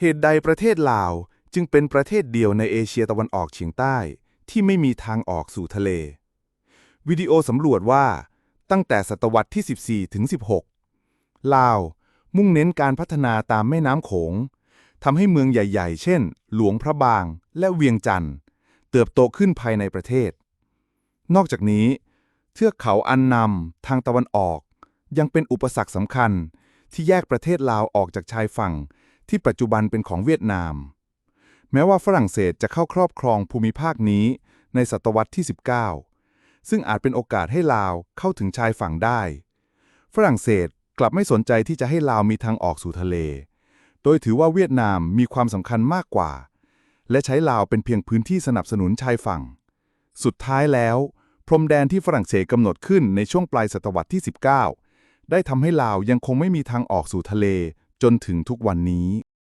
เหตุใดประเทศลาวจึงเป็นประเทศเดียวในเอเชียตะวันออกเฉียงใต้ ที่ไม่มีทางออกสู่ทะเล วิดีโอสำรวจว่า ตั้งแต่ศตวรรษที่ 14 ถึง 16 ลาวมุ่งเน้นการพัฒนาตามแม่น้ำโขงทำให้เมืองใหญ่ ๆ เช่น หลวงพระบาง และเวียงจันทร์เติบโตขึ้นภายในประเทศ นอกจากนี้ เทือกเขาอันนำทางตะวันออก ยังเป็นอุปสรรคสำคัญที่แยกประเทศลาวออกจากชายฝั่ง ที่ปัจจุบันเป็นของเวียดนาม แม้ว่าฝรั่งเศสจะเข้าครอบครองภูมิภาคนี้ในศตวรรษที่ 19 ซึ่งอาจเป็นโอกาสให้ลาวเข้าถึงชายฝั่งได้ ฝรั่งเศสกลับไม่สนใจที่จะให้ลาวมีทางออกสู่ทะเล โดยถือว่าเวียดนามมีความสำคัญมากกว่า และใช้ลาวเป็นเพียงพื้นที่สนับสนุนชายฝั่ง สุดท้ายแล้ว พรมแดนที่ฝรั่งเศสกำหนดขึ้นในช่วงปลายศตวรรษที่ 19 ได้ทำให้ลาวยังคงไม่มีทางออกสู่ทะเลจนถึงทุกวันนี้